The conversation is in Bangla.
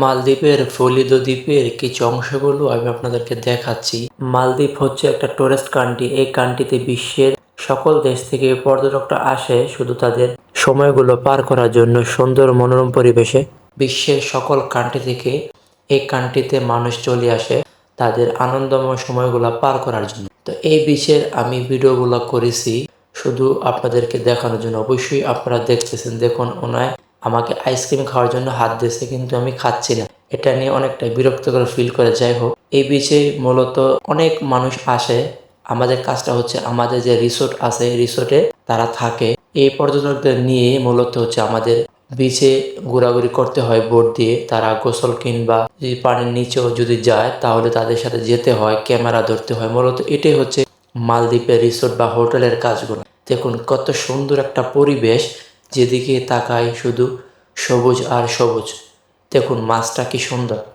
মালদ্বীপের ফলিদ দ্বীপের কিছু অংশগুলো আমি আপনাদেরকে দেখাচ্ছি। মালদ্বীপ হচ্ছে একটা টুরিস্ট কান্ট্রি এই কান্ট্রিতে বিশ্বের সকল দেশ থেকে পর্যটকরা আসে শুধু তাদের সময়গুলো পার করার জন্য সুন্দর মনোরম পরিবেশে। বিশ্বের সকল কান্ট্রি থেকে এই কান্ট্রিতে মানুষ চলে আসে তাদের আনন্দময় সময়গুলো পার করার জন্য। তো এই বিচের আমি ভিডিওগুলো করেছি, শুধু আপনাদেরকে দেখানোর জন্য। অবশ্যই আপনারা দেখতেছেন, দেখুন ওনায় আমাকে আইসক্রিম খাওয়ার জন্য হাত দিয়েছে, কিন্তু আমি খাচ্ছি না। এটা নিয়ে অনেকটা বিরক্তকর ফিল করে, যাই হোক। এই বিচে মূলত অনেক মানুষ আসে। আমাদের কাজটা হচ্ছে আমাদের যে রিসোর্ট আছে রিসোর্টে তারা থাকে। এই পর্যটকদের নিয়ে মূলত হচ্ছে আমাদের বিচে ঘোরাঘুরি করতে হয় বোট দিয়ে। তারা গোসল কিংবা পানির নিচেও যদি যায়, তাহলে তাদের সাথে যেতে হয়, ক্যামেরা ধরতে হয়। মূলত এটাই হচ্ছে মালদ্বীপের রিসোর্ট বা হোটেলের কাজগুলো। দেখুন, কত সুন্দর একটা পরিবেশ। যেদিকে তাকায় শুধু সবুজ আর সবুজ। দেখুন মাছটা কি সুন্দর।